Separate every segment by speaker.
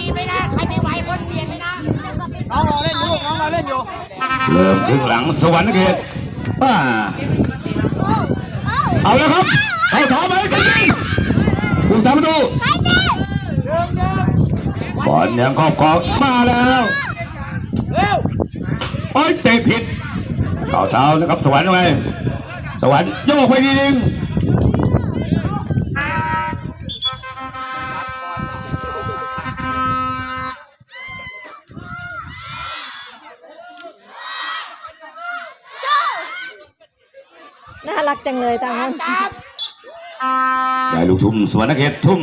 Speaker 1: ดีไหมนะใครไม่ไหวคนเปลี่ยนเลยนะ
Speaker 2: น้องรอเล่นอยู่ลูกน้องรอเล่นอยู่
Speaker 3: เริ่มครึ่งหลังสวรรค์เขตป้าเอาแล้วครับเข้าถอมาเลยจริงๆผู้สามประตูบอลยังครอบครองมาแล้ว
Speaker 2: เร็ว
Speaker 3: โอ้ยเตะผิดเข้าเท้านะครับสวรรค์ไปสวรรค์โยกไปนิดนึง
Speaker 4: รักจังเลยตามนั้น
Speaker 3: ได้ลูกทุ่มสวรรค์เขตทุ่ม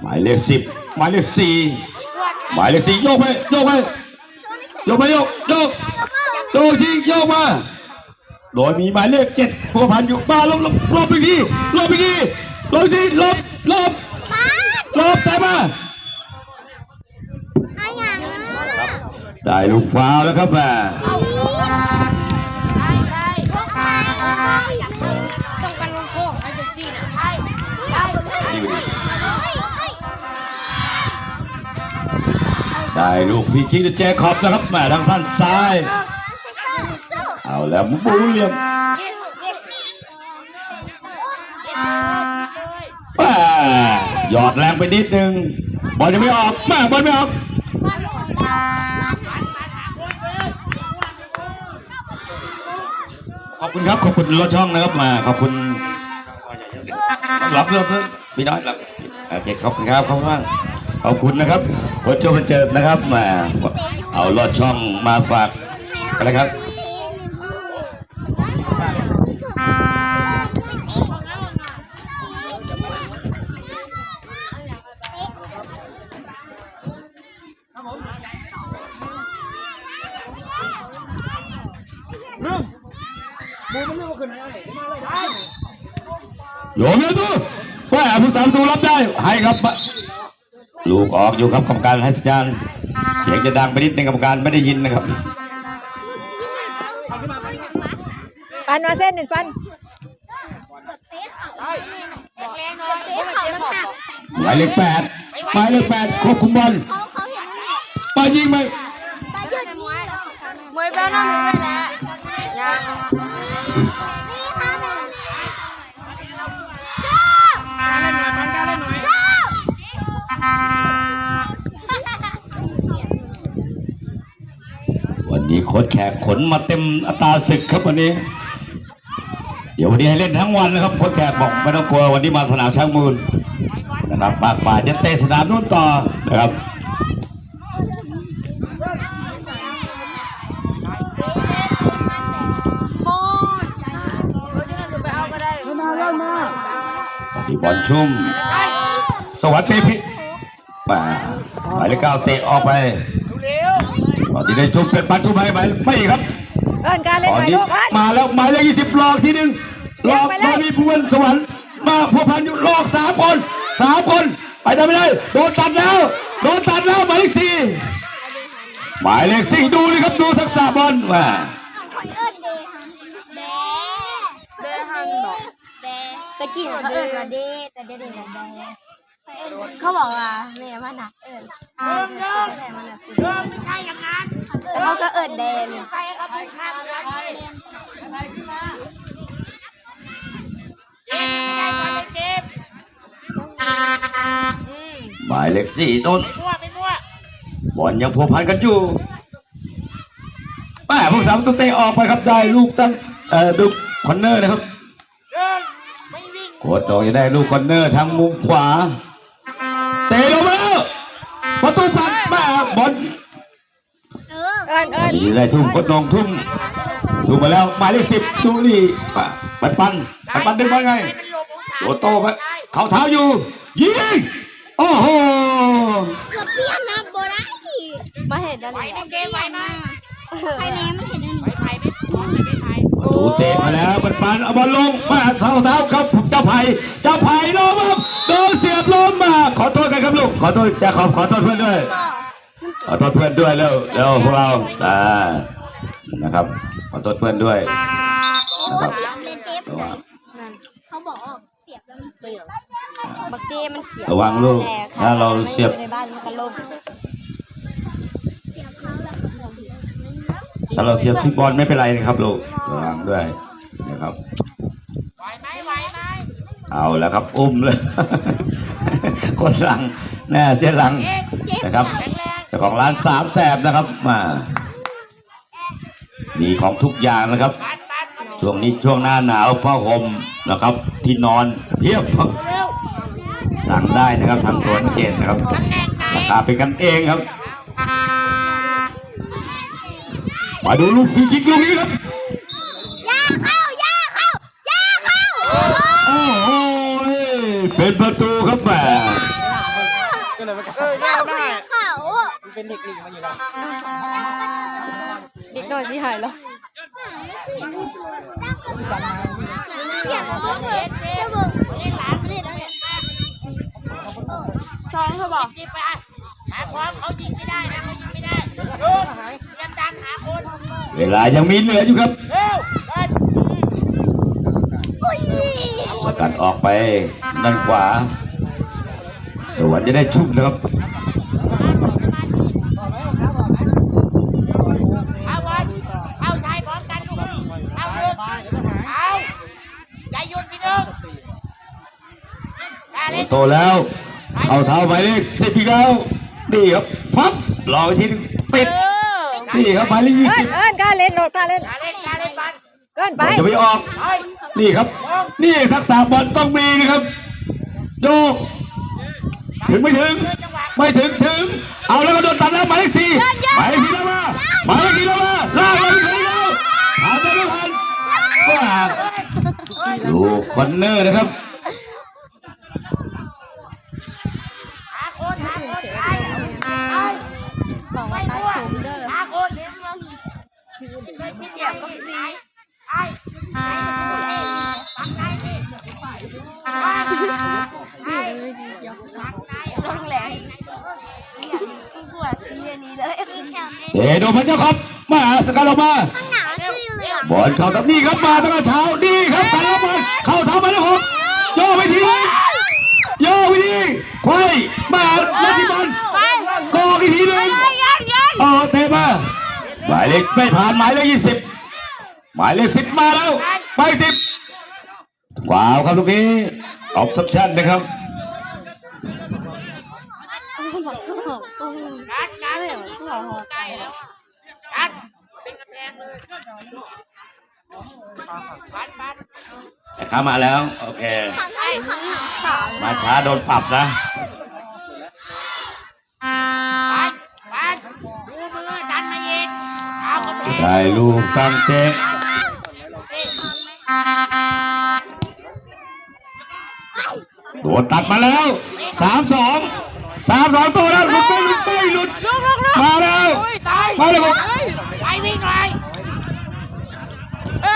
Speaker 3: หมายเลขสิบหมายเลขสี่หมายเลขสี่โยกไปโยกไปโยกไปโยกโยกโยกทีโยกมาโดยมีหมายเลขเจ็ดพัวพันอยู่มาลบลบลบไปทีลบไปทีลบไปทีลบลบลบแต่มาได้ลูกฟาวล์แล้วครับแม่
Speaker 1: ต้องกันลงโค้งไอ้เจ็กซี่น่ะใช่
Speaker 3: นี่ไปดิ ได้ลูกฟรีคิกจากแจคอบนะครับแม่ทางสั้นซ้าย เอาแล้วบูเหลี่ยมแม่หยอดแรงไปนิดนึง บอลยังไม่ออกแม่บอลไม่ออกขอบคุณครับ ขอบคุณรถช่องนะครับมาขอบคุณรับเรื่องเพื่อนพี่น้อยรับโอเคขอบคุณครับขอบคุณมากข อบคุณนะครับรถโจบันเจิดนะครับมาเอารถช่องมาฝากอะไรครับ
Speaker 2: บูมันไม่ว่าขึ้นไหนอะไรมาเลยได้
Speaker 3: โยนเลยตู้ว่าผู้สามตูรับได้ให้ครับ ลูกออกอยู่ครับกรรมการให้สัญญาณเสียงจะดังไปนิดนึงกรรมการไม่ได้ยินนะครับ
Speaker 4: ปันมาเส้นหนึ่งปัน
Speaker 1: แรงหน่อยเตะเขามันหัก
Speaker 3: หมายเลขแปดหมายเลขแปดควบคุมบอลมายิงไหม
Speaker 4: มวยแป้น้องหนึ่งเลยนะยัง
Speaker 3: วันนี้โค้ชแขนมาเต็มอัตราศึกครับวันนี้ เดี๋ยววันนี้ให้เล่นทั้งวันนะครับโค้ชแขกบอกไม่ต้องกลัววันนี้มาสนามช้างมูลนะครับปากป่าจะเตะสนามนู้นต่อนะครับบอลชุ่ม สวัสดีพี่หมาหมายเลขเก้าเตะออกไป อนนี้ได้ชุ่มเป็นปันชุ่มไปไหมไม่ครับ
Speaker 4: เอินการเล่น
Speaker 3: ตอน
Speaker 4: หน่อย
Speaker 3: นี้
Speaker 4: ลูกเอิน
Speaker 3: มาแล้วหมายเลขยี่สิบหลอกทีหนึ่งหลอก
Speaker 4: เลี้ยงไปเลย
Speaker 3: มามีผู้วันสวรรค์มาพัวพันอยู่หลอกสามคนสามคนไปได้ไม่ได้โดนตัดแล้วโดนตัดแล้วหมายเลขสี่หมายเลขสี่ดูเลยครับดูทักษะบอลแหมา
Speaker 4: เดินทางบอกตะกี้เขาเอินมาเด้แต่เดี๋ยวเดี๋ยวเดี๋ยว เขาบอกว่าแม่มันหนักเอิน
Speaker 1: เริ่มเริ่ม
Speaker 4: แม่มันหนักสุด
Speaker 1: เริ่มไม่ใช่อย่างนั้น
Speaker 4: แต่เขาก็เอินแดน
Speaker 1: ใครเขาเป็นข้ามกันเจ็บ
Speaker 3: หมายเลขสี่ต้น
Speaker 1: มั่วไม่มั่ว
Speaker 3: บอลยังพัวพันกันอยู่แม่พวกสามตัวเตะออกไปครับได้ลูกตั้งเอ่อลูกคอนเนอร์นะครับ
Speaker 1: เดินไม่วิ่ง
Speaker 3: โคตรโดจะได้ลูกคอนเนอร์ทางมุมขวา เตะลงมาแล้วประตูปัดมาบอล
Speaker 4: เอินเอิน
Speaker 3: ดีได้ทุ่มโคตรนองทุ่มทุ่มมาแล้วหมายเลขสิบดูนี่ปันปันปันปันดึงบอลไง
Speaker 1: มันหลบองศา
Speaker 3: โอโต้ไปเขาเท้าอยู่ยิงโอ้โห
Speaker 5: เกือบเพี้ยนนะโบได้
Speaker 4: มาเห็นอะไร
Speaker 1: ไหวไหมเกมไหวไหม
Speaker 5: ใครแน่มันเห็นอัน
Speaker 1: ไหว
Speaker 5: นี้
Speaker 1: ไหวไม่ไม่ไหว
Speaker 3: ประตูเตะมาแล้วปันปันเอาบอลลงมาเท้าเท้าครับเจ้าไผ่เจ้าไผ่ล้มค รับโดนเสียบล้มมา ขอโทษกันครับลูก ขอโทษจะขอบขอโทษเพื่อนด้วย ขอโทษเพื่อนด้วยเร็วเร็วพวกเราอ่านะครับ ขอโทษเพื่อนด้วย
Speaker 5: โอ้เสียบเลยเจ็บเลยเขาบอกเสียบแล้วมันเจ็บ
Speaker 4: บักเจมันเสีย
Speaker 3: ระวังลูก
Speaker 4: แต่
Speaker 3: ถ้าเราเสียบ
Speaker 4: ในบ้านมันก็ล่ม
Speaker 3: ถ้าเราเสียบที่บอลไม่เป็นไรนะครับลูกระวังด้วยนะครับ
Speaker 1: ไหวไหมไหวไหม
Speaker 3: เอาแล้วครับ อุ้มเลย คนหลังแน่เสียหลัง
Speaker 1: เอ๊ะ
Speaker 3: นะครับ
Speaker 1: แข็งแรง
Speaker 3: เจ้าของร้านสามแสบนะครับมามีของทุกอย่างนะครับ
Speaker 1: ปันปันเข้าไป
Speaker 3: ช่วงนี้ช่วงหน้าหนาวผ้าห่มนะครับ ที่นอนเพียบ
Speaker 1: เร็ว
Speaker 3: สั่งได้นะครับทางสวนเกตนะครับ
Speaker 1: ตำแหน่งไหน
Speaker 3: ราคาเป็นกันเองครับ มาดูลูกฟรีคิกลูกนี้ครับ
Speaker 5: ย่าเข้าย่าเข้าย่าเข้า
Speaker 3: โอ้โห เป็นประตูครับแหม
Speaker 2: ก็เลยมันก็
Speaker 5: ย่าเข้า
Speaker 2: มันเป็นเด็กหลีกมาอยู่แล้ว
Speaker 4: เด็กน้อยสิหายแล้ว
Speaker 5: เปลี่ยนแล้วก็เปลี่ยนจะเบิ่งเล่นหลานเล่นแล้วเนี่ย
Speaker 4: ท้องเขาบอก
Speaker 1: ยิงไปอะหาความเขายิงไม่ได้นะเขายิงไม่ได้หยุดเตรียมดันหาคน
Speaker 3: เวลายังมีเหลืออยู่ครับ
Speaker 1: เร็วเดิน
Speaker 5: อุ้ย
Speaker 3: สกัดออกไป ด้านขวา สวรรค์จะได้ชุ่มนะครับโตแล้ว เข้าเท้าไปเลขสิบอีกแล้วนี่ครับฟับรอทีติดนี่ครับหมายเลขยี่สิบ
Speaker 4: เอิ้นกล้าเล่นโนดกล้าเล่น
Speaker 1: กาเล่นกาเล่นบัน
Speaker 4: เกินไป
Speaker 3: จะไม่ออกนี่ครับ นี่ทักษะบอลต้องมีนะครับ โยกถึงไม่ถึง ไม่ถึงถึง เอาแล้วก็โดนตัดแล้วหมายเลขสี่หมายเลขสี่แล้วมาหมายเลขสี่แล้วมาลากมาที่คนนี้แล้วหาไม่ทันว่าดูคอนเนอร์นะครับ
Speaker 1: หาคนหาคนไปเอา
Speaker 4: บอกว่า
Speaker 1: ไม่
Speaker 4: ตัด
Speaker 1: มั่ว
Speaker 4: ผมเด้อ
Speaker 1: หาคนเดี๋ยว
Speaker 4: เจ็บกับซี
Speaker 1: ไอ้ไอ้ฟังใจดิไอ้ไอ้ฟังใจ
Speaker 5: ลงแหลง ปวดซีอันนี้เลยอีแคม
Speaker 3: เดโดพระเจ้าครับมาสกัดออกมา
Speaker 5: ข้างหนาวชื่อเหลือง
Speaker 3: บอลเข้ากับนี่ครับมาตั้งแต่เช้านี่ครับการรับบอลเข้าเท้ามาแล้วครับโยกไปทีนึงโยกไปทีควายมาเล่นที่บอลกอกอีกทีหนึง
Speaker 4: ยังยัง
Speaker 3: เออเตะมาหมายเลขไม่ผ่านหมายเลขยี่สิบหมายเลขสิบมาแล้วไปสิบว้าวครับลูกนี้ออฟซับชั่นนะครับ
Speaker 1: การการ ใกล้แล้วการเป็นกำแพงเลยปันปัน
Speaker 3: แต่เข้ามาแล้ว โอเค
Speaker 5: ข้างหน้าข้างหนาว
Speaker 3: มาช้าโดนปรับนะ
Speaker 1: ปันปันดูมือดันมาอีกเอากำแพง
Speaker 3: ได้ลูกตั้งเตะโดนตัดมาแล้วสามสองสามสองตัวแล้วหลุดไป หลุดไปหลุดมาแล้ว
Speaker 1: ตาย
Speaker 3: มาแล้วครับ
Speaker 1: ไปวิ่งหน่อย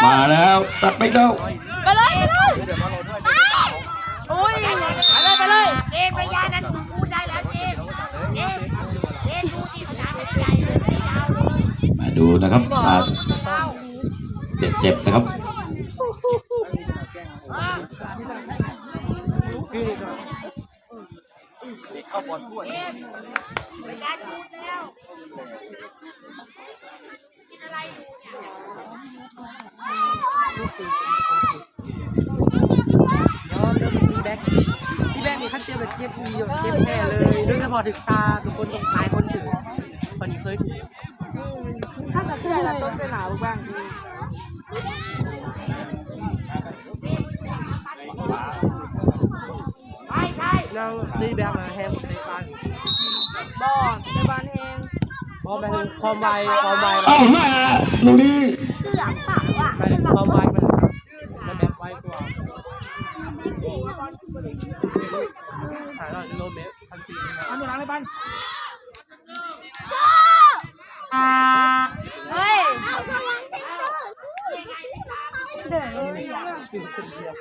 Speaker 3: มาแล้วตัดไปแล้ว
Speaker 4: ไปเลยไปเลยโอ้ย
Speaker 1: ไปเลยไปเลยเกมพยานั้นพูดได้แล้วเกมเกมเกมดูที่สนามเป็นใหญ่เลยไม่ยาวเลย
Speaker 3: มาดูนะครับมาเจ็บๆนะครับ
Speaker 2: เข้าบอลพูด
Speaker 1: เกมพยานพูดแล้วกินอะไรอยู่เนี่ย
Speaker 2: ย้อนเรื่องดีแบ็กดีแบ็กนี่ขั้นเจ็บแบบเจ็บอีเจ็บแน่เลย โดยเฉพาะถึงตาทุกคนตรงท้ายคนถึงคนนี้เคยถูก
Speaker 4: ถ้ากับเพื่อนเราต้องเป็นหนาวบ้าง
Speaker 1: ไปไป
Speaker 2: แล้วดีแบ็กมาแฮมในบ้าน
Speaker 4: บอลในบ้านเอง
Speaker 2: พอมาถึงความไวความไว
Speaker 3: เอ้าแม่ลูกนี้
Speaker 5: เกือบปากว่ะ
Speaker 2: มาถึงความไวมันมันแบบไวกว่าถ่ายเราจะโลเมตรพันปีนะ
Speaker 1: ทำหลังเลยปัน
Speaker 4: เฮ้ย
Speaker 5: เอาสว่างเซ็นเตอร์
Speaker 4: เดินเลย
Speaker 2: สิ่งคนเดียว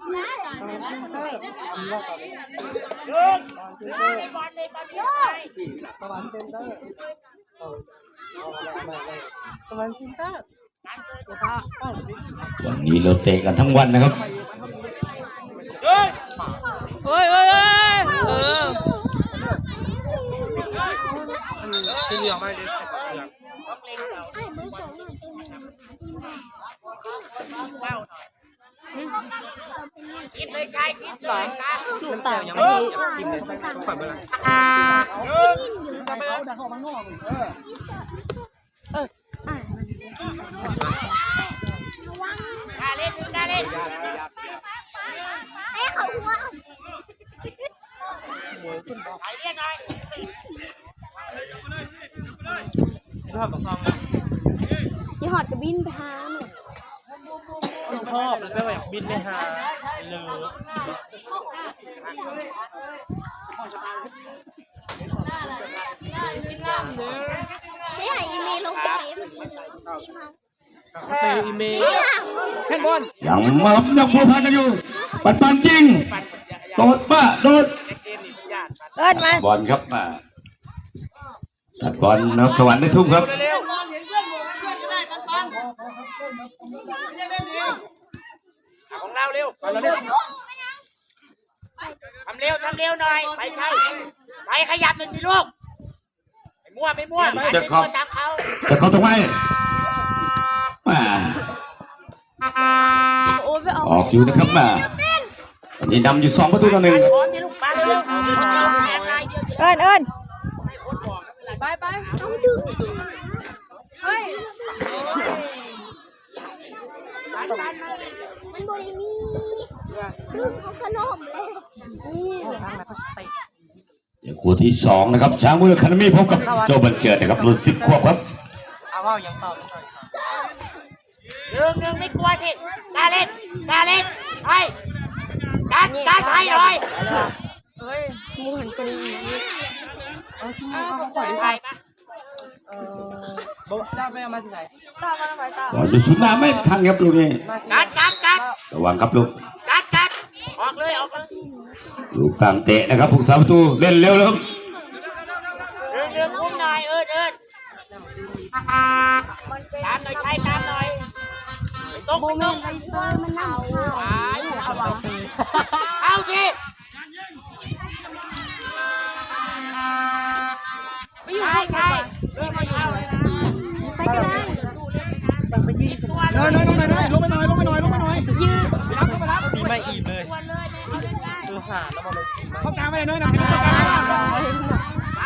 Speaker 2: สมัยพิมเตอร์มีว่าต่อเลย
Speaker 1: เดินเลยบอลเลยบอลเลย
Speaker 2: สวรรค์เซ็นเตอร์สวรรค์เซ็นเตอร์วั
Speaker 3: นนี้เราเตะกันทั้งวันนะครับ
Speaker 1: เฮ้
Speaker 4: ยเฮ้ยเฮ้ยเออ
Speaker 2: สีเหลือไม่
Speaker 5: ได้เบอร์สองหน่อย เต็มเลย
Speaker 1: ชิดเลยชายชิดเลยนะ
Speaker 4: หนูต่าง
Speaker 2: ยัง
Speaker 4: ประ
Speaker 2: ไม่
Speaker 4: เทศ
Speaker 2: จิ้มเลยต้องฝันเมื่อไหร่
Speaker 1: กล้าเล่นกล้าเล่น
Speaker 5: ไอ้เขาหัว
Speaker 1: ไปเล่นหน่อย
Speaker 2: ชอบกับซอง
Speaker 4: ยี่หอดกระบินไปหาหนู
Speaker 2: ชอบแล้วก็แบบบินไปหาเลย
Speaker 5: ไม่ให้อีเมลลงไปเมื่อกี้เลยทีมเขา
Speaker 2: เตะอีเมล
Speaker 5: นี่ค่ะ
Speaker 2: แค่บอล
Speaker 3: ยังมาครับยังพัวพันกันอยู่ ปันปันจริงโดดป้าโดด
Speaker 4: เอิ้นมา
Speaker 3: บอลครับมาตัดบอลนะครับสวรรค์ได้ทุ่มครับ
Speaker 1: ของเราเร็ว
Speaker 2: ไปแล้วเนี่ย
Speaker 1: ทำเร็วทำเร็วหน่อย ไปใช่ไปขยับหน่อยสิลูกไม่มั่วไม่มั่วไม่มั่วตามเขา
Speaker 3: จะเข้าตรงไหนมา
Speaker 4: โอ้ยไปเอา
Speaker 3: ออกอยู่นะครับมาตอนนี้นำอยู่สองประตูต่อหนึ่ง
Speaker 1: พร้อมที่ลูกปันเร็วแปดลายเดียว
Speaker 4: เอิ้นเอิ้นไปไป
Speaker 5: ต้องดึง
Speaker 4: เฮ้ย
Speaker 5: มันบ ริมีดึงเขาขนมเลย
Speaker 3: เดี๋ยวคู่ที่สองนะครับช้างมือคานามีพบกับโจบันเจิดนะครับรุ่นสิบขวบครับ
Speaker 2: เอาว่ายังตอบไม่ได้
Speaker 1: หนึ่งหนึ่งไม่กลัวที่กล้าเล่นกล้าเล่นไปการการไทยหน่อย
Speaker 4: เฮ้ยมูหันกรีนี่
Speaker 1: ไปปะ
Speaker 2: บอกจ้าไปเอามาที่ไหน
Speaker 4: ตามมาทำไมตาม
Speaker 3: บอลจะชุดหน้าไม่ทันครับลูกนี้
Speaker 1: การการการ
Speaker 3: ระวังครับลูก
Speaker 1: การการออกเลยออกเลย
Speaker 3: ลูกกลางเตะนะครับผู้สาประตูเล่นเร็วแล้วครับ
Speaker 1: หนึ่งหนึ่งคุ้มหน่อยเอิญเอิญตามหน่อยใช้ตามหน่อยไม่ต้อง
Speaker 4: โม
Speaker 1: ไม่
Speaker 4: เม
Speaker 1: ต้อนง
Speaker 4: ต์ไอเตอร์มันหนาว
Speaker 1: ไปเอาสิ
Speaker 2: น้อยน้อยน้อยน้อยลงไปหน่อยลงไปหน่อยลงไปหน่อย
Speaker 4: ยืด
Speaker 2: ตีไม่อิ่มเลยคือหาแล้วมาลงเขากลางไปเลยน้อยหน่อยเขากลาง
Speaker 1: ไป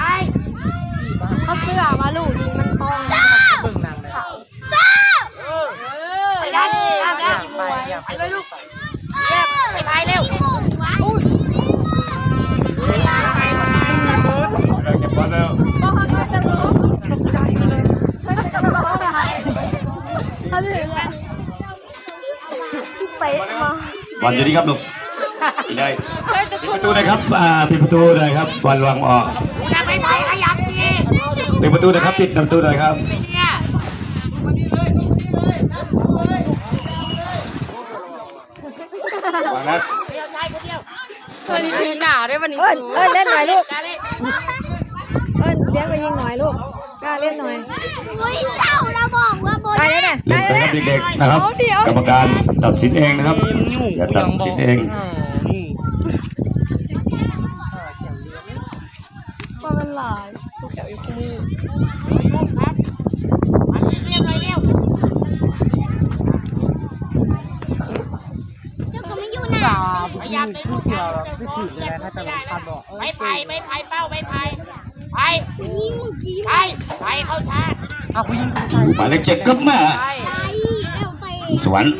Speaker 4: เขาเสื้อมาลูกยิงมันตรง
Speaker 2: เบิ่งนางเลย
Speaker 1: ไปดันตามแล้ว
Speaker 2: ไปอย่า
Speaker 1: ไปเลยลูกไปไปเร็ว
Speaker 5: โง่วะ
Speaker 1: ไปไป
Speaker 3: เก็บบอลแล้ว
Speaker 4: เขาจะเห็นเลยเตะมา
Speaker 3: บอลอยู่นี่ครับลูกอีกได้
Speaker 4: เฮ้ยจะ
Speaker 3: ปิด
Speaker 4: คุ
Speaker 3: ป
Speaker 4: ณ
Speaker 3: ระตูนะครับอ่าปิดประตูหน่อยครับบอลวางออก
Speaker 1: อย่าไปไปขยับสิ
Speaker 3: ปิดประตูนะครับปิดประตูหน่อยครับ
Speaker 1: เนี่ย
Speaker 3: วางนะ
Speaker 1: เดียวชายคนเดียว
Speaker 4: วันนี้ถือหนาด้วยวันนี้เอิ้นเอิ้นเล่นหน่อยลูก
Speaker 1: การเล่น
Speaker 4: เอิ้นเลี้ยงไปยิงหน่อยลูก กล้าเล่นหน่อย
Speaker 5: เฮ้ยเจ้าเราบอกว่าบน
Speaker 4: ได้แล้วเนี่ย
Speaker 3: เล่นไปครับเด็กๆนะครับ กรรมการตัดสินเองนะครับ อย่าตัดสินเอง
Speaker 4: ว่ามันหลายทุกแถวอยู่คู่มือ
Speaker 1: ลูกครับมันเรียบเลยเร็ว
Speaker 5: เจ้าก็ไม่อยู่นะ
Speaker 1: ขยับในลูก
Speaker 2: เกี่ยวไม่ถือเลยนะถ้าจะลงคันบอก
Speaker 1: ไม่ไปไม่ไปเป้าไม่ไป ไป
Speaker 5: ยิงเมื่อกี้
Speaker 1: ไปไปเข้าชาร์จ
Speaker 2: เอาผู้หญิงผู้ชาย
Speaker 3: หมายเลขเจ็ดครับแม่
Speaker 1: ไป
Speaker 5: ไปเอลเตะ
Speaker 3: สวรรค์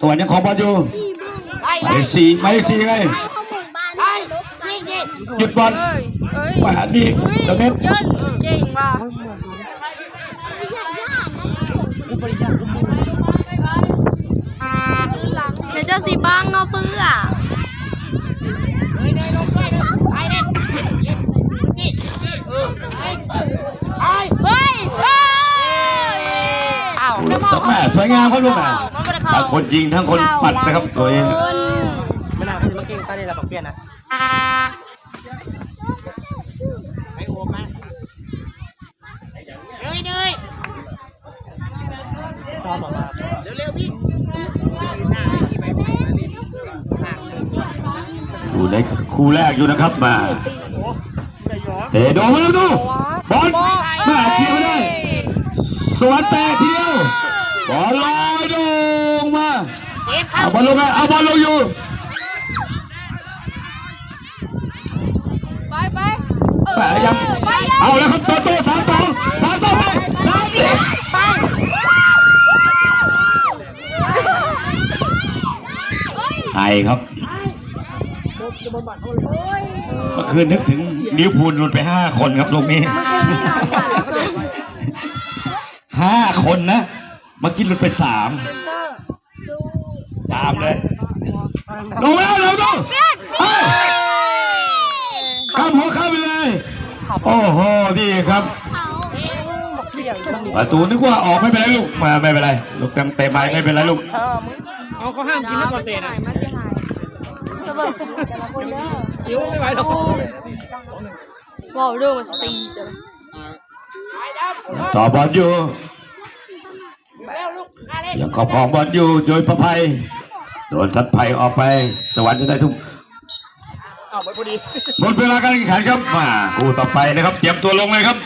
Speaker 3: สวรรค์ยังของบอลอยู่
Speaker 5: พี่เบิ้ง
Speaker 1: ไป
Speaker 3: หมายเลขสี่หมายเลขสี่ยังไง
Speaker 5: ไปเขาหมู่บ้าน
Speaker 1: ไป
Speaker 5: ลบไป
Speaker 1: ยิงยิง
Speaker 3: หยุดบอล
Speaker 4: เอ้ยเอ้ย
Speaker 3: มาดีตะเม็ด
Speaker 4: เยินเก่งว่ะ
Speaker 5: อยากย่านะจะถึง
Speaker 4: เดี๋ยวเจ้าสีบ้างเนาะเปื้อ
Speaker 1: เลยเลยลงด้วยไปเล่นเล่นนี่นี่ เออไปไป
Speaker 4: เฮ้ยเฮ้ย
Speaker 1: อ้าว
Speaker 3: สแม่สวยงามครับลูกแม่ทั้งคนยิงทั้งคนปัดนะครับตัวเอง
Speaker 2: ไม่น่าเขาจะมาเก่งตอนนี้เราบอกเปลี่ยนนะ
Speaker 1: ไปโอมมาเนยเนย
Speaker 2: ชอบบอกว่า
Speaker 1: เร็วเร็วพี่หน้าพี่ไปไปมาเล่นข้าง
Speaker 3: ในคู่แรกอยู่นะครับมา เตะโดนมาแล้วดูบอลมาเคลียร์ไม่ได้ สวนแตกทีเดียวบอลลอยโด่งมา
Speaker 1: เก็บเข้า
Speaker 3: เอาบอลลงไปเอาบอลลงอยู่
Speaker 4: ไปไป
Speaker 3: แหมยังเอาแล้วครับโตโต้สามสองสามสองไปสามสิบไอครับเมื่อ คืนนึกถึงลิเวอร์พูลหลุดไปห้าคนครับตรงนี้ห้าคนนะเมื่อกี้หลุดไปสามตามเลยลงมาแล้วเร็วดูเอ้ยข้ามหัวข้ามไปเลย โอ้โหนี่ครับประตูนึกว่าออกไม่เป็นไรลูกมาไม่เป็นไรลูกเต็มเต็มไม้ไม่เป็นไรลูก
Speaker 2: เอาเขาห้ามกินน้ำก่อนเตะนะ
Speaker 4: มาสิหายจะเบิกสมุดแต่ละคนเด้อ
Speaker 2: หิวไม่ไหวหรอก
Speaker 4: ว้าวเรื่องมันสตีจ้ะ
Speaker 3: ต่อบอลอยู่
Speaker 1: แล้วลูกมาเล่น
Speaker 3: ยังครอบครองบอลอยู่โดยประภัยโดนทัดภัยออกไป สวรรค์จะได้ทุ่ม
Speaker 2: เอาไปพอดี
Speaker 3: หมดเวลาการแข่งขันครับมาคู่ต่อไปนะครับ เตรียมตัวลงเลยครับ